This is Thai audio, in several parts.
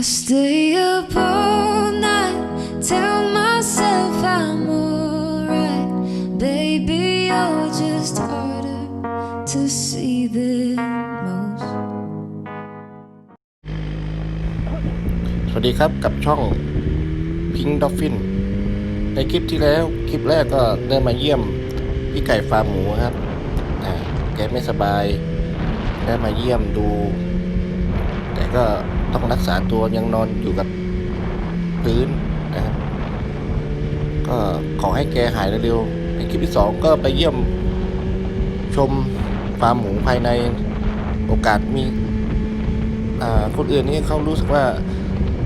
I stay up all night, tell myself I'm alright. Baby, you're just harder to see than most. สวัสดีครับกับช่อง Pink Dolphin ในคลิปที่แล้วคลิปแรกก็ได้มาเยี่ยมพี่ไก่ฟาร์มหมูครับแกไม่สบาย ได้มาเยี่ยมดู แต่ก็ ต้องรักษาตัวยังนอนอยู่กับพื้นนะครับก็ขอให้แกหายเร็วๆในคลิปที่สองก็ไปเยี่ยมชมฟาร์มหมูภายในโอกาสมีคนอื่นนี่เขารู้สึกว่า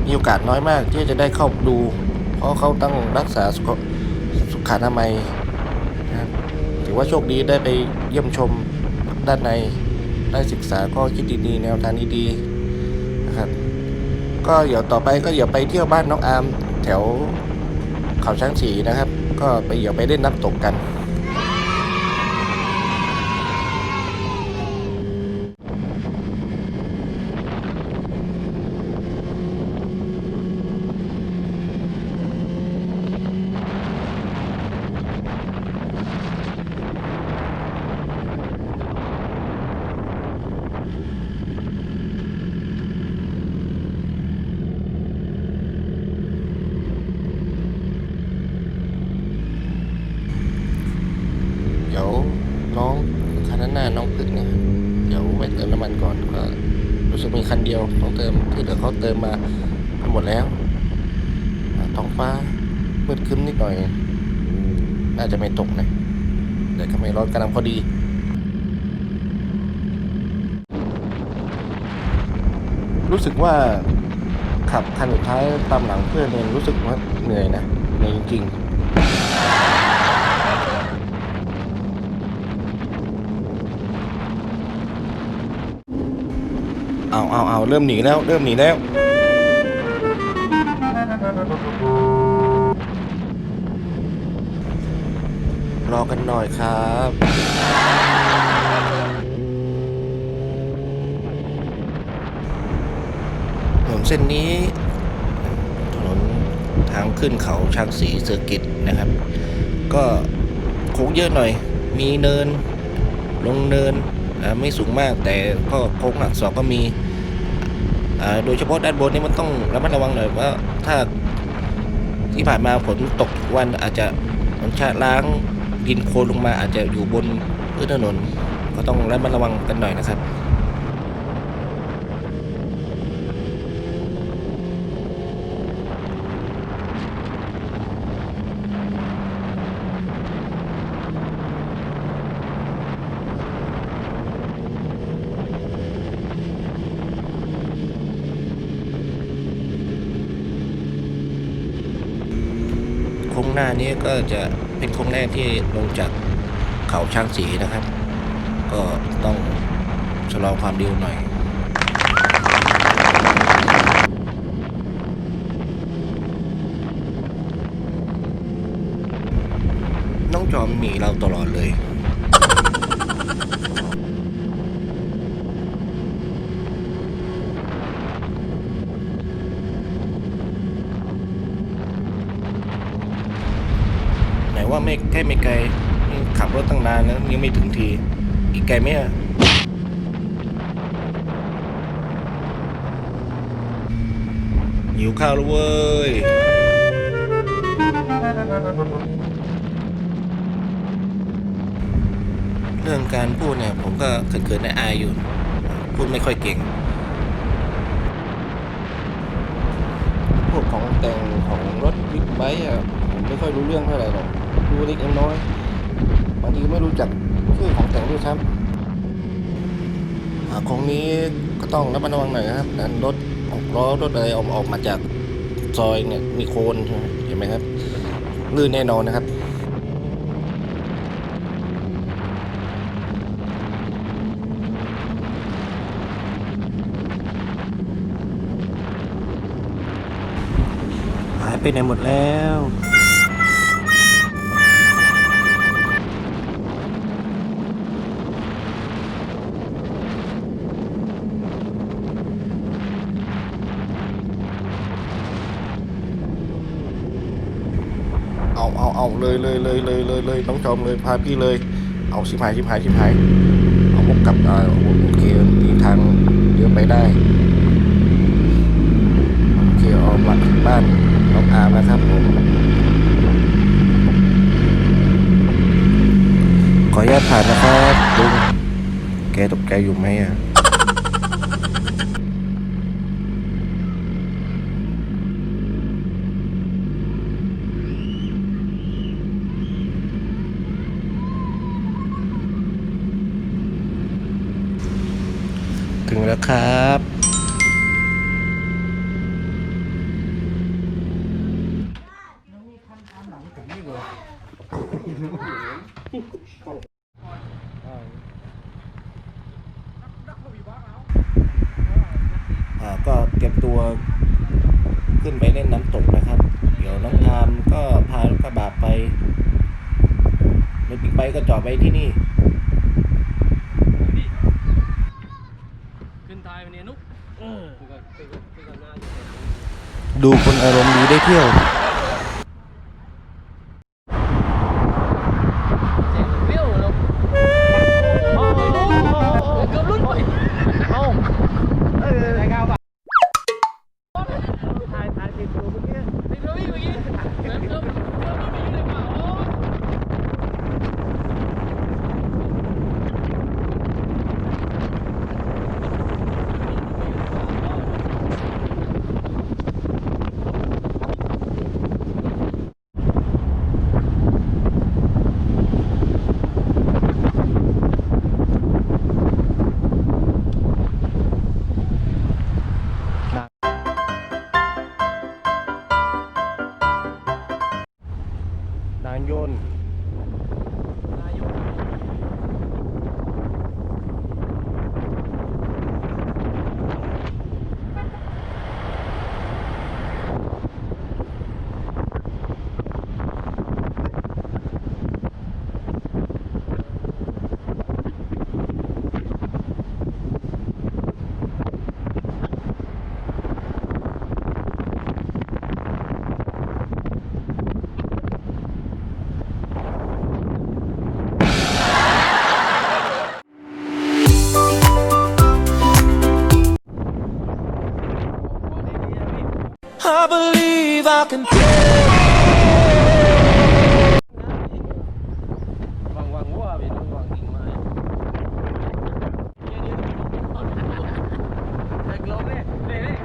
มีโอกาสน้อยมากที่จะได้เข้าดู เพราะเขาต้องรักษาสุขสุขอนามัยนะครับถือว่าโชคดีได้ไปเยี่ยมชมด้านในได้ศึกษาข้อคิดดีๆแนวทางดีๆ ก็เดี๋ยวต่อไปก็เดี๋ยวไปเที่ยวบ้านน้องอาร์มแถวเขาช้างสีนะครับ ก็ไปเดี๋ยวไปเล่นน้ำตกกัน เดี๋ยวน้องคันนั้นหน้าน้องพึ่งนะครับเดี๋ยวไปเติมน้ำมันก่อนก็รู้สึก มีคันเดียวต้องเติมที่เหลือเขาเติมมาหมดแล้วท้องฟ้ามืดคึ้มนิดหน่อย น่าจะไม่ตกนะแต่ก็ไม่ร้อนกำลังพอดีรู้สึกว่าขับคันสุดท้ายตามหลังเพื่อนเนี่ยรู้สึกว่าเหนื่อยนะเหนื่อยจริงๆ เอาเอาเอาเริ่มหนีแล้ว เริ่มหนีแล้ว รอกันหน่อยครับ ถนนเส้นนี้ ถนนทางขึ้นเขาช้างสีเซอร์กิตนะครับ ก็โค้งเยอะหน่อย มีเนิน ลงเนิน ไม่สูงมากแต่ก็โค้งหักศอกก็มีโดยเฉพาะด้านบนนี่มันต้องระมัดระวังหน่อยว่าถ้าที่ผ่านมาฝนตกวันอาจจะมันชะล้างดินโคลนลงมาอาจจะอยู่บนพื้นถนน ก็ต้องระมัดระวังกันหน่อยนะครับ งหน้านี้ก็จะเป็นโค้งแรกที่ลงจากเขาช้างสีนะครับ ก็ต้องชะลอความเร็วหน่อยน้องจอมหนีเราตลอดเลย ไหนว่าไม่ใกล้ไม่ไกลนี่ขับรถตั้งนานแล้วยังไม่ถึงที อีกไกลไหมอะหิวข้าวแล้วเว้ย เรื่องการพูดเนี่ย ผมก็เขินๆในอายอยู่ พูดไม่ค่อยเก่ง พวกของแต่งของรถบิ๊กไบค์อะผมไม่ค่อยรู้เรื่องเท่าไหร่หรอก รู้เล็กน้อยบางทีไม่รู้จักชื่อของแต่งด้วยซ้ำอ่าของนี้ก็ต้องระมัดระวังหน่อยนะครับนั้นรถออกล้อรถอะไรออกออกมาจากซอยเนี่ยมีโคลนเห็นไหมครับลื่นแน่นอนนะครับหายไปไหนหมดแล้ว เลยเลยเลยเลยเลยเลยน้องจอมเลยพาพี่เลย เอาชิบหายชิบหายชิบหายเอาวกกลับอ่าโอเคมีทางเลี้ยวไปได้โอเคออกมาบ้านน้องอาร์มนะครับผมขออนุญาตผ่านนะครับลุงแกตกใจอยู่ไหมอะ ถึงแล้ว ครับ อ่าก็เตรียมตัวขึ้นไปเล่นน้ำตกนะครับ เดี๋ยวน้องอามก็พารถกระบะไปรถบิ๊กไบค์ก็จอดไว้ที่นี่ท้ายไปเนี่ยนุ๊กคือก็คือก็คือก็หน้าอยู่ ดูคนอารมณ์ดีได้เที่ยว วางวางหัวไปดูวางกิ่งไม้แท็กลงเลยเลยเลย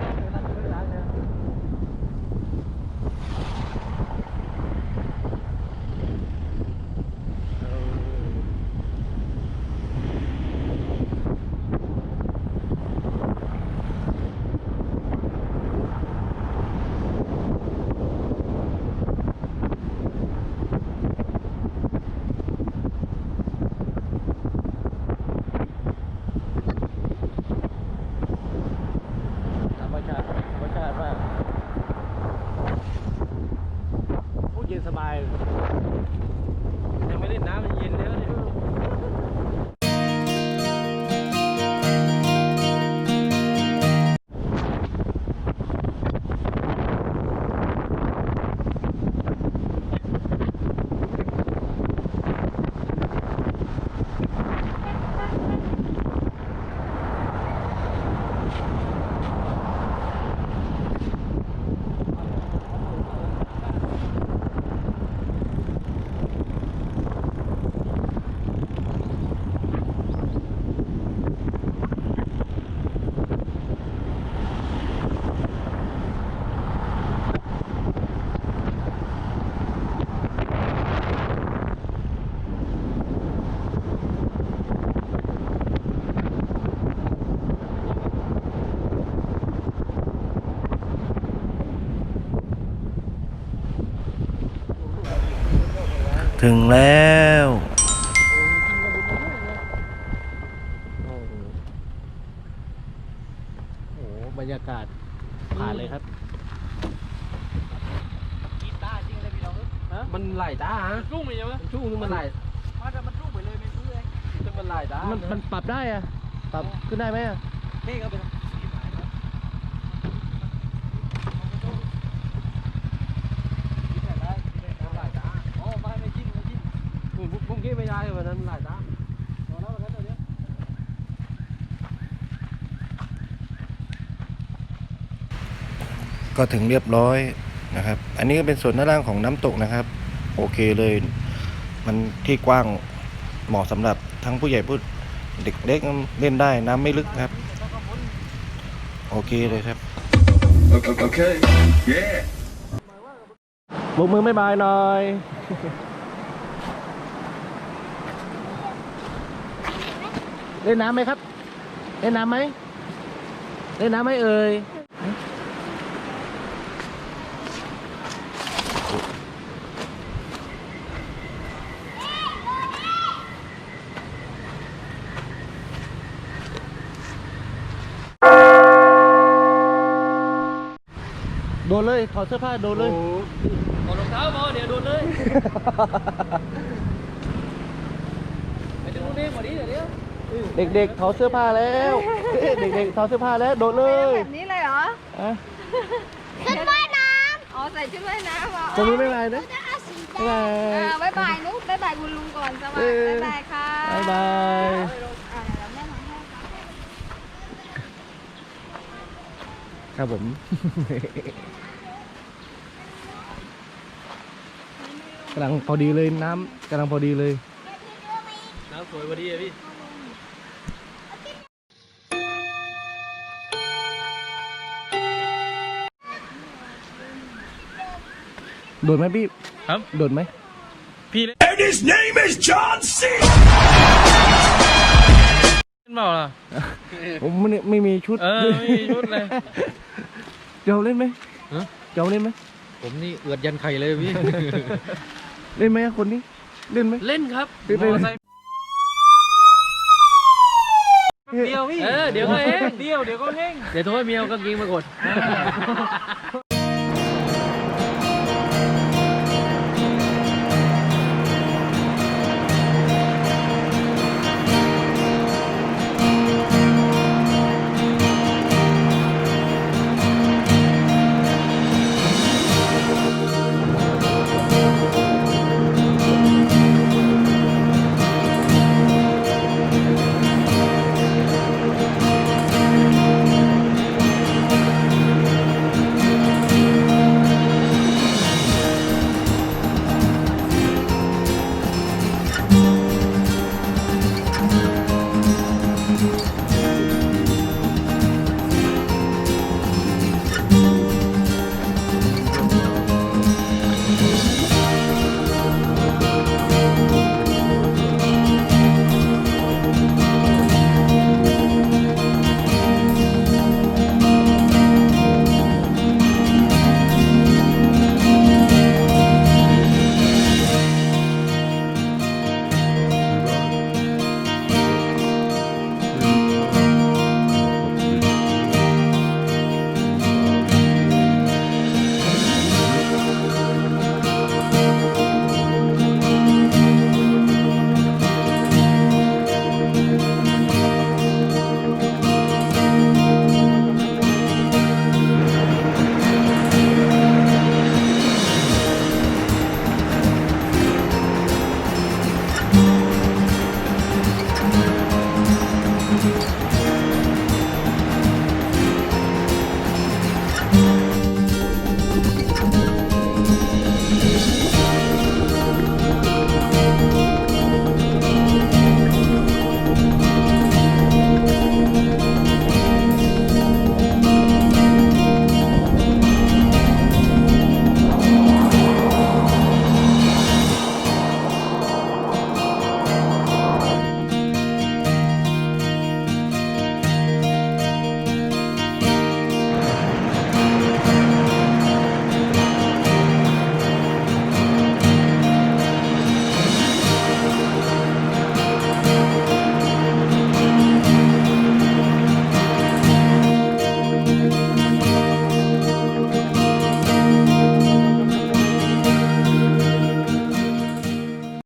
ธรรมชาติธรรมชาติมาก โอ้เย็นสบายยังไม่เล่นน้ำมันเย็นแล้วเนี่ย ถึงแล้วโอ้โหบรรยากาศผ่านเลยครับกีตาร์จริงเลยพี่น้องมันไหลตาฮะชุ่มไปยังชุ่มมันไหลมันมันชุ่มไปเลยไม่รู้เลยมันไหลตามันมันปรับได้อะปรับขึ้นได้ไหมอะเท่ครับ เกี้ไม่ได้วั นนั้นมันหลายตาพอแล้ววันนั้นเดี๋ยวก็ถึงเรียบร้อยนะครับ อันนี้ก็เป็นส่วนด้านล่างของน้ำตกนะครับ โอเคเลย มันที่กว้างเหมาะสำหรับทั้งผู้ใหญ่ผู้เด็กเล็กเล่นได้น้ำไม่ลึกครับ โอเคเลยครับ Okay. Yeah. โบกมือไม่บายหน่อย เล่นน้ำไหมครับ เล่นน้ำไหมเล่นน้ำไหมเอ่ยโดนเลยถอดเสื้อผ้าโดนเลยถอดรองเท้าพอเดี๋ยวโดนเลย ไปดูนี่หมดนี้เดี๋ยว เดี๋ยวเด็กๆถอดเสื้อผ้าแล้ว เด็กๆถอดเสื้อผ้าแล้วโดดเลยแบบนี้เลยเหรออะชุดว่ายน้ำอ๋อ ใส่ชุดว่ายน้ำเหรอตรงนี้ไม่เป็นไรนะไม่เป็นไรอ่าบ๊ายบายนุ๊กบ๊ายบายคุณลุงก่อนสวัสเอดีอบ๊ายบายค่ะบ๊ายบายอ่าเดี๋ยวแม่มาให้ค่ะครับผม กำลังพอดีเลยน้ำกำลังพอดีเลยน้ำสวยพอดีอะพี่ โดดไหมพี่ครับ โดดไหมพี่เล่น And his name is John C. เปล่าล่ะ ผมไม่ไม่มีชุดเออไม่มีชุดเลยเดี๋ยวเล่นไหมฮะเดี๋ยวเล่นไหมผมนี่เอือดยันไข่เลยพี่ เล่นไหมคนนี้ เล่นไหม เล่นครับเล่นไปเลยมอไซค์เดียวพี่เออเดี๋ยวก็เฮงเดียวเดี๋ยวก็เฮงเดี๋ยวโทรให้เมียเอากางเกงมากด